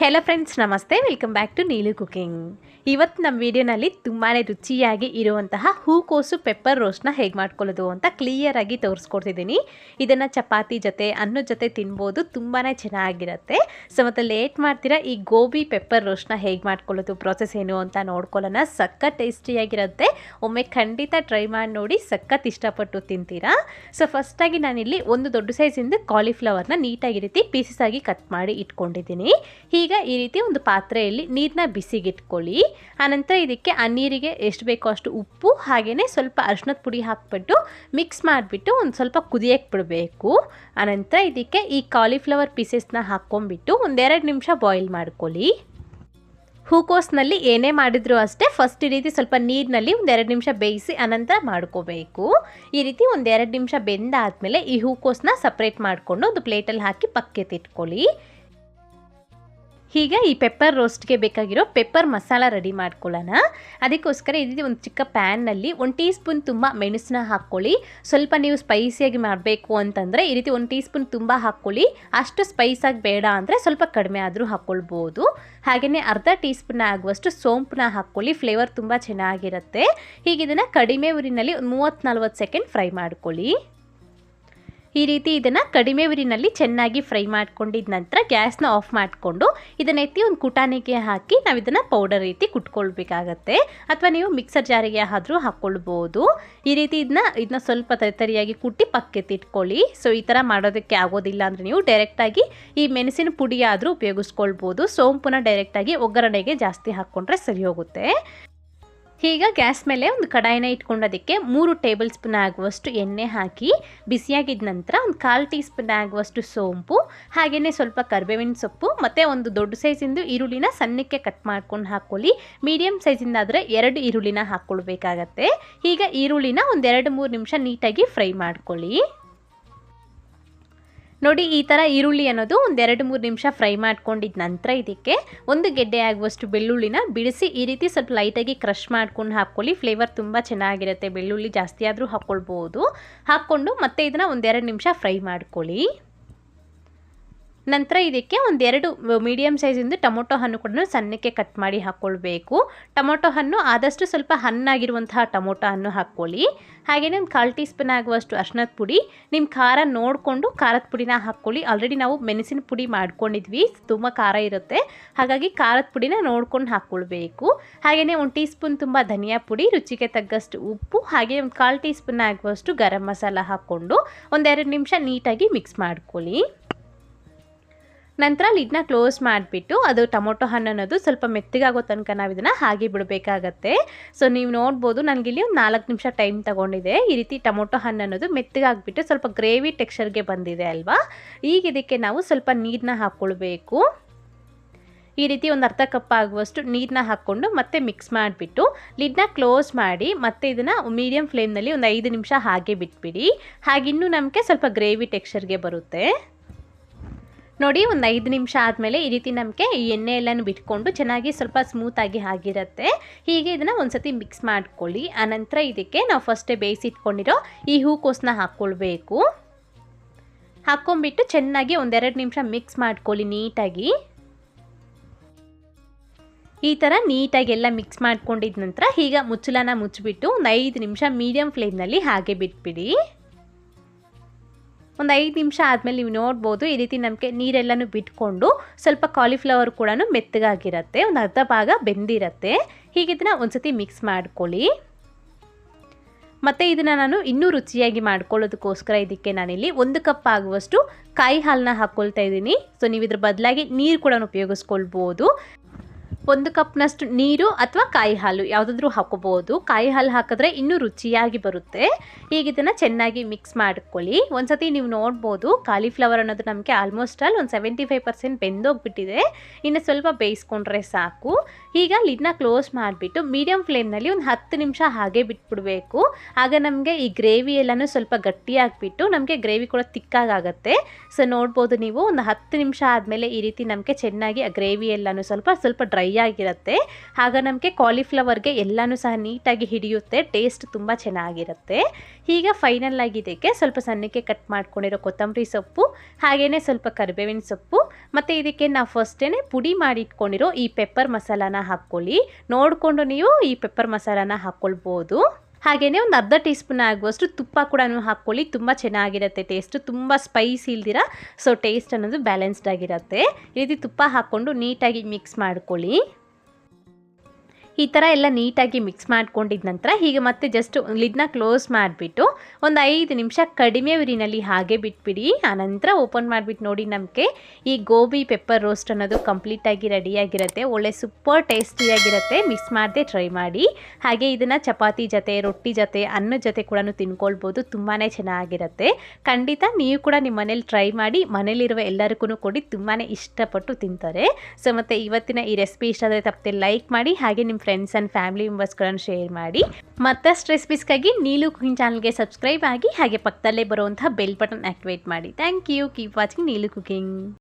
Hello friends ನಮಸ್ತೆ welcome back to Neelu cooking ಇವತ್ತು ನಮ್ಮ ವಿಡಿಯೋನಲ್ಲಿ ತುಂಬಾ ರುಚಿಯಾಗಿ ಇರುವಂತಹ ಹೂಕೋಸು ಪೆಪ್ಪರ್ ರೋಸ್ಟ್ನ ಹೇಗೆ ಮಾಡ್ಕೊಳ್ಳೋದು ಅಂತ ಕ್ಲಿಯರಾಗಿ ತೋರಿಸ್ಕೊಡ್ತಿದ್ದೀನಿ. ಇದನ್ನು ಚಪಾತಿ ಜೊತೆ, ಅನ್ನದ ಜೊತೆ ತಿನ್ಬೋದು ತುಂಬಾ ಚೆನ್ನಾಗಿರುತ್ತೆ. ಸೊ ಮತ್ತು ಲೇಟ್ ಮಾಡ್ತೀರಾ, ಈ ಗೋಬಿ ಪೆಪ್ಪರ್ ರೋಸ್ಟ್ನ ಹೇಗೆ ಮಾಡ್ಕೊಳ್ಳೋದು ಪ್ರೊಸೆಸ್ ಏನು ಅಂತ ನೋಡ್ಕೊಳ್ಳೋಣ. ಸಖತ್ ಟೇಸ್ಟಿಯಾಗಿರುತ್ತೆ ಒಮ್ಮೆ ಖಂಡಿತ ಟ್ರೈ ಮಾಡಿ ನೋಡಿ, ಸಖತ್ ಇಷ್ಟಪಟ್ಟು ತಿಂತೀರಾ. ಸೊ ಫಸ್ಟಾಗಿ ನಾನಿಲ್ಲಿ ಒಂದು ದೊಡ್ಡ ಸೈಜಿಂದ ಕಾಲಿಫ್ಲವರ್ನ ನೀಟಾಗಿ ರೀತಿ ಪೀಸಸ್ ಆಗಿ ಕಟ್ ಮಾಡಿ ಇಟ್ಕೊಂಡಿದ್ದೀನಿ. ಈಗ ಈ ರೀತಿ ಒಂದು ಪಾತ್ರೆಯಲ್ಲಿ ನೀರನ್ನ ಬಿಸಿಗಿಟ್ಕೊಳ್ಳಿ. ಆನಂತರ ಇದಕ್ಕೆ ಆ ನೀರಿಗೆ ಎಷ್ಟು ಬೇಕೋ ಅಷ್ಟು ಉಪ್ಪು ಹಾಗೆಯೇ ಸ್ವಲ್ಪ ಅರಿಶಿನದ ಪುಡಿ ಹಾಕ್ಬಿಟ್ಟು ಮಿಕ್ಸ್ ಮಾಡಿಬಿಟ್ಟು ಒಂದು ಸ್ವಲ್ಪ ಕುದಿಯಕ್ಕೆ ಬಿಡಬೇಕು. ಆನಂತರ ಇದಕ್ಕೆ ಈ ಕಾಲಿಫ್ಲವರ್ ಪೀಸಸ್ನ ಹಾಕ್ಕೊಂಡ್ಬಿಟ್ಟು ಒಂದೆರಡು ನಿಮಿಷ ಬಾಯ್ಲ್ ಮಾಡ್ಕೊಳ್ಳಿ. ಹೂಕೋಸ್ನಲ್ಲಿ ಏನೇ ಮಾಡಿದರೂ ಅಷ್ಟೇ ಫಸ್ಟ್ ಈ ರೀತಿ ಸ್ವಲ್ಪ ನೀರಿನಲ್ಲಿ ಒಂದೆರಡು ನಿಮಿಷ ಬೇಯಿಸಿ ಅನಂತರ ಮಾಡ್ಕೋಬೇಕು. ಈ ರೀತಿ ಒಂದೆರಡು ನಿಮಿಷ ಬೆಂದಾದಮೇಲೆ ಈ ಹೂಕೋಸನ್ನ ಸಪ್ರೇಟ್ ಮಾಡಿಕೊಂಡು ಒಂದು ಪ್ಲೇಟಲ್ಲಿ ಹಾಕಿ ಪಕ್ಕೆತ್ತಿಟ್ಕೊಳ್ಳಿ ಈಗ ಈ ಪೆಪ್ಪರ್ ರೋಸ್ಟ್ಗೆ ಬೇಕಾಗಿರೋ ಪೆಪ್ಪರ್ ಮಸಾಲ ರೆಡಿ ಮಾಡ್ಕೊಳ್ಳೋಣ. ಅದಕ್ಕೋಸ್ಕರ ಈ ಒಂದು ಚಿಕ್ಕ ಪ್ಯಾನ್ನಲ್ಲಿ ಒಂದು ಟೀ ಸ್ಪೂನ್ ತುಂಬ ಮೆಣಸನ್ನ ಹಾಕ್ಕೊಳ್ಳಿ. ಸ್ವಲ್ಪ ನೀವು ಸ್ಪೈಸಿಯಾಗಿ ಮಾಡಬೇಕು ಅಂತಂದರೆ ಈ ರೀತಿ ಒಂದು ಟೀ ಸ್ಪೂನ್ ತುಂಬ ಹಾಕ್ಕೊಳ್ಳಿ. ಅಷ್ಟು ಸ್ಪೈಸಾಗಿ ಬೇಡ ಅಂದರೆ ಸ್ವಲ್ಪ ಕಡಿಮೆ ಆದರೂ ಹಾಕ್ಕೊಳ್ಬೋದು. ಹಾಗೆಯೇ ಅರ್ಧ ಟೀ ಸ್ಪೂನ್ ಆಗುವಷ್ಟು ಸೋಂಪನ್ನ ಹಾಕ್ಕೊಳ್ಳಿ. ಫ್ಲೇವರ್ ತುಂಬ ಚೆನ್ನಾಗಿರುತ್ತೆ. ಹೀಗೆ ಇದನ್ನು ಕಡಿಮೆ ಊರಿನಲ್ಲಿ ಒಂದು ಮೂವತ್ತು ನಲ್ವತ್ತು ಸೆಕೆಂಡ್ ಫ್ರೈ ಮಾಡ್ಕೊಳ್ಳಿ. ಈ ರೀತಿ ಇದನ್ನು ಕಡಿಮೆ ಉರಿನಲ್ಲಿ ಚೆನ್ನಾಗಿ ಫ್ರೈ ಮಾಡ್ಕೊಂಡಿದ ನಂತರ ಗ್ಯಾಸ್ನ ಆಫ್ ಮಾಡಿಕೊಂಡು ಇದನ್ನು ಎತ್ತಿ ಒಂದು ಕುಟಾಣಿಗೆ ಹಾಕಿ ನಾವು ಇದನ್ನು ಪೌಡರ್ ರೀತಿ ಕುಟ್ಕೊಳ್ಬೇಕಾಗತ್ತೆ. ಅಥವಾ ನೀವು ಮಿಕ್ಸರ್ ಜಾರಿಗೆ ಆದರೂ ಹಾಕ್ಕೊಳ್ಬೋದು ಈ ರೀತಿ ಇದನ್ನ ಇದನ್ನ ಸ್ವಲ್ಪ ತರಿತರಿಯಾಗಿ ಕುಟ್ಟಿ ಪಕ್ಕೆತ್ತಿಟ್ಕೊಳ್ಳಿ ಸೊ, ಈ ಥರ ಮಾಡೋದಕ್ಕೆ ಆಗೋದಿಲ್ಲ ಅಂದರೆ ನೀವು ಡೈರೆಕ್ಟಾಗಿ ಈ ಮೆಣಸಿನ ಪುಡಿಯಾದರೂ ಉಪಯೋಗಿಸ್ಕೊಳ್ಬೋದು. ಸೋಂಪನ್ನ ಡೈರೆಕ್ಟಾಗಿ ಒಗ್ಗರಣೆಗೆ ಜಾಸ್ತಿ ಹಾಕ್ಕೊಂಡ್ರೆ ಸರಿ ಹೋಗುತ್ತೆ. ಈಗ ಗ್ಯಾಸ್ ಮೇಲೆ ಒಂದು ಕಡಾಯಿನ ಇಟ್ಕೊಂಡೋದಕ್ಕೆ ಮೂರು ಟೇಬಲ್ ಸ್ಪೂನ್ ಆಗುವಷ್ಟು ಎಣ್ಣೆ ಹಾಕಿ ಬಿಸಿಯಾಗಿದ ನಂತರ ಒಂದು ಕಾಲು ಟೀ ಸ್ಪೂನ್ ಆಗುವಷ್ಟು ಸೋಂಪು, ಹಾಗೆಯೇ ಸ್ವಲ್ಪ ಕರಿಬೇವಿನ ಸೊಪ್ಪು ಮತ್ತು ಒಂದು ದೊಡ್ಡ ಸೈಜಿಂದು ಈರುಳ್ಳಿನ ಸಣ್ಣಕ್ಕೆ ಕಟ್ ಮಾಡ್ಕೊಂಡು ಹಾಕ್ಕೊಳ್ಳಿ ಮೀಡಿಯಮ್ ಸೈಜಿಂದ ಆದರೆ ಎರಡು ಈರುಳ್ಳಿನ ಹಾಕ್ಕೊಳ್ಬೇಕಾಗತ್ತೆ. ಈಗ ಈರುಳ್ಳಿನ ಒಂದೆರಡು ಮೂರು ನಿಮಿಷ ನೀಟಾಗಿ ಫ್ರೈ ಮಾಡ್ಕೊಳ್ಳಿ. ನೋಡಿ, ಈ ಥರ ಈರುಳ್ಳಿ ಅನ್ನೋದು ಒಂದೆರಡು ಮೂರು ನಿಮಿಷ ಫ್ರೈ ಮಾಡ್ಕೊಂಡಿದ್ದ ನಂತರ ಇದಕ್ಕೆ ಒಂದು ಗೆಡ್ಡೆ ಆಗುವಷ್ಟು ಬೆಳ್ಳುಳ್ಳಿನ ಬಿಡಿಸಿ ಈ ರೀತಿ ಸ್ವಲ್ಪ ಲೈಟಾಗಿ ಕ್ರಷ್ ಮಾಡ್ಕೊಂಡು ಹಾಕ್ಕೊಳ್ಳಿ. ಫ್ಲೇವರ್ ತುಂಬ ಚೆನ್ನಾಗಿರುತ್ತೆ. ಬೆಳ್ಳುಳ್ಳಿ ಜಾಸ್ತಿ ಆದರೂ ಹಾಕ್ಕೊಳ್ಬೋದು. ಹಾಕ್ಕೊಂಡು ಮತ್ತೆ ಇದನ್ನು ಒಂದೆರಡು ನಿಮಿಷ ಫ್ರೈ ಮಾಡ್ಕೊಳ್ಳಿ. ನಂತರ ಇದಕ್ಕೆ ಒಂದೆರಡು ಮೀಡಿಯಮ್ ಸೈಜಿಂದು ಟೊಮೊಟೊ ಹಣ್ಣು ಕೂಡ ಸಣ್ಣಕ್ಕೆ ಕಟ್ ಮಾಡಿ ಹಾಕ್ಕೊಳ್ಬೇಕು ಟೊಮೊಟೊ ಹಣ್ಣು ಆದಷ್ಟು ಸ್ವಲ್ಪ ಹಣ್ಣಾಗಿರುವಂತಹ ಟೊಮೊಟೊ ಹಣ್ಣು ಹಾಕ್ಕೊಳ್ಳಿ. ಹಾಗೆಯೇ ಒಂದು ಕಾಲು ಟೀ ಸ್ಪೂನ್ ಆಗುವಷ್ಟು ಅರ್ಶಿನದ ಪುಡಿ ನಿಮ್ಮ ಖಾರ ನೋಡಿಕೊಂಡು ಖಾರದ ಪುಡಿನ ಹಾಕ್ಕೊಳ್ಳಿ. ಆಲ್ರೆಡಿ ನಾವು ಮೆಣಸಿನ ಪುಡಿ ಮಾಡ್ಕೊಂಡಿದ್ವಿ, ತುಂಬ ಖಾರ ಇರುತ್ತೆ. ಹಾಗಾಗಿ ಖಾರದ ಪುಡಿನ ನೋಡ್ಕೊಂಡು ಹಾಕ್ಕೊಳ್ಬೇಕು. ಹಾಗೆಯೇ ಒಂದು ಟೀ ಸ್ಪೂನ್ ತುಂಬ ಧನಿಯಾ ಪುಡಿ, ರುಚಿಗೆ ತಗ್ಗಷ್ಟು ಉಪ್ಪು, ಹಾಗೆ ಒಂದು ಕಾಲು ಟೀ ಸ್ಪೂನ್ ಆಗುವಷ್ಟು ಗರಂ ಮಸಾಲ ಹಾಕ್ಕೊಂಡು ಒಂದೆರಡು ನಿಮಿಷ ನೀಟಾಗಿ ಮಿಕ್ಸ್ ಮಾಡ್ಕೊಳ್ಳಿ. ನಂತರ ಲಿಡ್ನ ಕ್ಲೋಸ್ ಮಾಡಿಬಿಟ್ಟು ಅದು ಟೊಮೊಟೊ ಹಣ್ಣು ಅನ್ನೋದು ಸ್ವಲ್ಪ ಮೆತ್ತಗಾಗೋ ತನಕ ನಾವು ಇದನ್ನು ಹಾಗೆ ಬಿಡಬೇಕಾಗತ್ತೆ. ಸೊ ನೀವು ನೋಡ್ಬೋದು ನನಗಿಲ್ಲಿ ಒಂದು ನಾಲ್ಕು ನಿಮಿಷ ಟೈಮ್ ತಗೊಂಡಿದೆ. ಈ ರೀತಿ ಟೊಮೊಟೊ ಹಣ್ಣು ಅನ್ನೋದು ಮೆತ್ತಗಾಗ್ಬಿಟ್ಟು ಸ್ವಲ್ಪ ಗ್ರೇವಿ ಟೆಕ್ಸ್ಚರ್ಗೆ ಬಂದಿದೆ ಅಲ್ವಾ? ಈಗ ಇದಕ್ಕೆ ನಾವು ಸ್ವಲ್ಪ ನೀರನ್ನ ಹಾಕ್ಕೊಳ್ಬೇಕು ಈ ರೀತಿ ಒಂದು ಅರ್ಧ ಕಪ್ ಆಗುವಷ್ಟು ನೀರನ್ನ ಹಾಕ್ಕೊಂಡು ಮತ್ತೆ ಮಿಕ್ಸ್ ಮಾಡಿಬಿಟ್ಟು ಲಿಡ್ನ ಕ್ಲೋಸ್ ಮಾಡಿ ಮತ್ತೆ ಇದನ್ನು ಮೀಡಿಯಂ ಫ್ಲೇಮ್ನಲ್ಲಿ ಒಂದು ಐದು ನಿಮಿಷ ಹಾಗೆ ಬಿಟ್ಬಿಡಿ. ಹಾಗಿನ್ನೂ ನಮಗೆ ಸ್ವಲ್ಪ ಗ್ರೇವಿ ಟೆಕ್ಸ್ಚರ್ಗೆ ಬರುತ್ತೆ. ನೋಡಿ, ಒಂದು ಐದು ನಿಮಿಷ ಆದಮೇಲೆ ಈ ರೀತಿ ನಮಗೆ ಈ ಎಣ್ಣೆ ಎಲ್ಲನೂ ಬಿಟ್ಕೊಂಡು ಚೆನ್ನಾಗಿ ಸ್ವಲ್ಪ ಸ್ಮೂತಾಗಿ ಆಗಿರುತ್ತೆ. ಹೀಗೆ ಇದನ್ನು ಒಂದ್ಸತಿ ಮಿಕ್ಸ್ ಮಾಡ್ಕೊಳ್ಳಿ. ಆನಂತರ ಇದಕ್ಕೆ ನಾವು ಫಸ್ಟೇ ಬೇಯಿಸಿಟ್ಕೊಂಡಿರೋ ಈ ಹೂಕೋಸನ್ನ ಹಾಕ್ಕೊಳ್ಬೇಕು ಹಾಕ್ಕೊಂಬಿಟ್ಟು ಚೆನ್ನಾಗಿ ಒಂದೆರಡು ನಿಮಿಷ ಮಿಕ್ಸ್ ಮಾಡ್ಕೊಳ್ಳಿ ನೀಟಾಗಿ. ಈ ಥರ ನೀಟಾಗಿ ಎಲ್ಲ ಮಿಕ್ಸ್ ಮಾಡ್ಕೊಂಡಿದ ನಂತರ ಈಗ ಮುಚ್ಚಲನ ಮುಚ್ಚಿಬಿಟ್ಟು ಒಂದು ಐದು ನಿಮಿಷ ಮೀಡಿಯಮ್ ಫ್ಲೇಮ್ನಲ್ಲಿ ಹಾಗೆ ಬಿಟ್ಬಿಡಿ. ಒಂದು ಐದು ನಿಮಿಷ ಆದಮೇಲೆ ನೀವು ನೋಡ್ಬೋದು, ಈ ರೀತಿ ನಮಗೆ ನೀರೆಲ್ಲನೂ ಬಿಟ್ಕೊಂಡು ಸ್ವಲ್ಪ ಕಾಲಿಫ್ಲವರ್ ಕೂಡ ಮೆತ್ತಗಾಗಿರುತ್ತೆ, ಒಂದು ಅರ್ಧ ಭಾಗ ಬೆಂದಿರುತ್ತೆ. ಹೀಗೆ ಇದನ್ನು ಒಂದ್ಸತಿ ಮಿಕ್ಸ್ ಮಾಡ್ಕೊಳ್ಳಿ. ಮತ್ತು ಇದನ್ನು ನಾನು ಇನ್ನೂ ರುಚಿಯಾಗಿ ಮಾಡ್ಕೊಳ್ಳೋದಕ್ಕೋಸ್ಕರ ಇದಕ್ಕೆ ನಾನಿಲ್ಲಿ ಒಂದು ಕಪ್ ಆಗುವಷ್ಟು ಕಾಯಿ ಹಾಲನ್ನ ಹಾಕ್ಕೊಳ್ತಾ ಇದ್ದೀನಿ. ಸೊ ನೀವು ಇದ್ರ ಬದಲಾಗಿ ನೀರು ಕೂಡ ಉಪಯೋಗಿಸ್ಕೊಳ್ಬೋದು. ಒಂದು ಕಪ್ನಷ್ಟು ನೀರು ಅಥವಾ ಕಾಯಿ ಹಾಲು ಯಾವುದಾದ್ರೂ ಹಾಕೋಬೋದು ಕಾಯಿ ಹಾಲು ಹಾಕಿದ್ರೆ ಇನ್ನೂ ರುಚಿಯಾಗಿ ಬರುತ್ತೆ. ಈಗ ಇದನ್ನು ಚೆನ್ನಾಗಿ ಮಿಕ್ಸ್ ಮಾಡ್ಕೊಳ್ಳಿ. ಒಂದ್ಸತಿ ನೀವು ನೋಡ್ಬೋದು ಕಾಲಿಫ್ಲವರ್ ಅನ್ನೋದು ನಮಗೆ ಆಲ್ಮೋಸ್ಟ್ ಅಲ್ಲಿ ಒಂದು ಸೆವೆಂಟಿ ಫೈವ್ ಪರ್ಸೆಂಟ್ ಬೆಂದೋಗ್ಬಿಟ್ಟಿದೆ. ಇನ್ನು ಸ್ವಲ್ಪ ಬೇಯಿಸ್ಕೊಂಡ್ರೆ ಸಾಕು. ಈಗ ಲಿಡ್ನ ಕ್ಲೋಸ್ ಮಾಡಿಬಿಟ್ಟು ಮೀಡಿಯಮ್ ಫ್ಲೇಮ್ನಲ್ಲಿ ಒಂದು ಹತ್ತು ನಿಮಿಷ ಹಾಗೆ ಬಿಟ್ಬಿಡಬೇಕು. ಆಗ ನಮಗೆ ಈ ಗ್ರೇವಿ ಎಲ್ಲನೂ ಸ್ವಲ್ಪ ಗಟ್ಟಿಯಾಗಿಬಿಟ್ಟು ನಮಗೆ ಗ್ರೇವಿ ಕೂಡ ತಿಕ್ಕಾಗುತ್ತೆ ಸೊ ನೋಡ್ಬೋದು ನೀವು, ಒಂದು ಹತ್ತು ನಿಮಿಷ ಆದಮೇಲೆ ಈ ರೀತಿ ನಮಗೆ ಚೆನ್ನಾಗಿ ಆ ಗ್ರೇವಿ ಎಲ್ಲನೂ ಸ್ವಲ್ಪ ಸ್ವಲ್ಪ ಡ್ರೈ ಆಗಿರುತ್ತೆ ಆಗ ನಮಗೆ ಕಾಲಿಫ್ಲವರ್ಗೆ ಎಲ್ಲನೂ ಸಹ ನೀಟಾಗಿ ಹಿಡಿಯುತ್ತೆ ಟೇಸ್ಟ್ ತುಂಬ ಚೆನ್ನಾಗಿರುತ್ತೆ. ಈಗ ಫೈನಲ್ ಆಗಿ ಇದಕ್ಕೆ ಸ್ವಲ್ಪ ಸಣ್ಣಕ್ಕೆ ಕಟ್ ಮಾಡ್ಕೊಂಡಿರೋ ಕೊತ್ತಂಬರಿ ಸೊಪ್ಪು ಹಾಗೆಯೇ ಸ್ವಲ್ಪ ಕರಿಬೇವಿನ ಸೊಪ್ಪು, ಮತ್ತು ಇದಕ್ಕೆ ನಾವು ಫಸ್ಟೇ ಪುಡಿ ಮಾಡಿ ಇಟ್ಕೊಂಡಿರೋ ಈ ಪೆಪ್ಪರ್ ಮಸಾಲಾನ ಹಾಕ್ಕೊಳ್ಳಿ. ನೋಡಿಕೊಂಡು ನೀವು ಈ ಪೆಪ್ಪರ್ ಮಸಾಲಾನ ಹಾಕ್ಕೊಳ್ಬೋದು. ಹಾಗೆಯೇ ಒಂದು ಅರ್ಧ ಟೀ ಸ್ಪೂನ್ ಆಗುವಷ್ಟು ತುಪ್ಪ ಕೂಡ ಹಾಕ್ಕೊಳ್ಳಿ. ತುಂಬ ಚೆನ್ನಾಗಿರುತ್ತೆ ಟೇಸ್ಟ್ ತುಂಬ ಸ್ಪೈಸಿ ಇಲ್ದಿರ? ಸೊ ಟೇಸ್ಟ್ ಅನ್ನೋದು ಬ್ಯಾಲೆನ್ಸ್ಡ್ ಆಗಿರುತ್ತೆ. ಈ ರೀತಿ ತುಪ್ಪ ಹಾಕ್ಕೊಂಡು ನೀಟಾಗಿ ಮಿಕ್ಸ್ ಮಾಡ್ಕೊಳ್ಳಿ. ಈ ಥರ ಎಲ್ಲ ನೀಟಾಗಿ ಮಿಕ್ಸ್ ಮಾಡ್ಕೊಂಡಿದ್ದ ನಂತರ ಹೀಗೆ ಮತ್ತೆ ಜಸ್ಟ್ ಲಿಡ್ನ ಕ್ಲೋಸ್ ಮಾಡಿಬಿಟ್ಟು ಒಂದು ಐದು ನಿಮಿಷ ಕಡಿಮೆ ಉರಿನಲ್ಲಿ ಹಾಗೆ ಬಿಟ್ಬಿಡಿ. ಆನಂತರ ಓಪನ್ ಮಾಡಿಬಿಟ್ಟು ನೋಡಿ ನಮಗೆ ಈ ಗೋಬಿ ಪೆಪ್ಪರ್ ರೋಸ್ಟ್ ಅನ್ನೋದು ಕಂಪ್ಲೀಟಾಗಿ ರೆಡಿಯಾಗಿರುತ್ತೆ ಒಳ್ಳೆ ಸೂಪರ್ ಟೇಸ್ಟಿಯಾಗಿರುತ್ತೆ ಮಿಕ್ಸ್ ಮಾಡದೆ ಟ್ರೈ ಮಾಡಿ. ಹಾಗೆ ಇದನ್ನು ಚಪಾತಿ ಜೊತೆ, ರೊಟ್ಟಿ ಜೊತೆ, ಅನ್ನ ಜೊತೆ ಕೂಡ ತಿನ್ಕೊಳ್ಬೋದು. ತುಂಬಾ ಚೆನ್ನಾಗಿರುತ್ತೆ. ಖಂಡಿತ ನೀವು ಕೂಡ ನಿಮ್ಮ ಮನೇಲಿ ಟ್ರೈ ಮಾಡಿ, ಮನೇಲಿರುವ ಎಲ್ಲರಿಗೂ ಕೊಡಿ. ತುಂಬಾ ಇಷ್ಟಪಟ್ಟು ತಿಂತಾರೆ. ಸೊ ಮತ್ತು ಇವತ್ತಿನ ಈ ರೆಸಿಪಿ ಇಷ್ಟ ಆದರೆ ತಪ್ಪದೆ ಲೈಕ್ ಮಾಡಿ. ಹಾಗೆ ನಿಮ್ಮ ಫ್ರೆಂಡ್ಸ್ ಆ್ಯಂಡ್ ಫ್ಯಾಮಿಲಿ ಮೆಂಬರ್ಸ್ಗಳನ್ನು ಶೇರ್ ಮಾಡಿ, ಮತ್ತಷ್ಟು ರೆಸಿಪೀಸ್ಗಾಗಿ ನೀಲು ಕುಕಿಂಗ್ ಚಾನಲ್ಗೆ ಸಬ್ಸ್ಕ್ರೈಬ್ ಆಗಿ, ಹಾಗೆ ಪಕ್ಕದಲ್ಲೇ ಬರುವಂತಹ ಬೆಲ್ ಬಟನ್ ಆಕ್ಟಿವೇಟ್ ಮಾಡಿ. Thank you keep watching Neelu cooking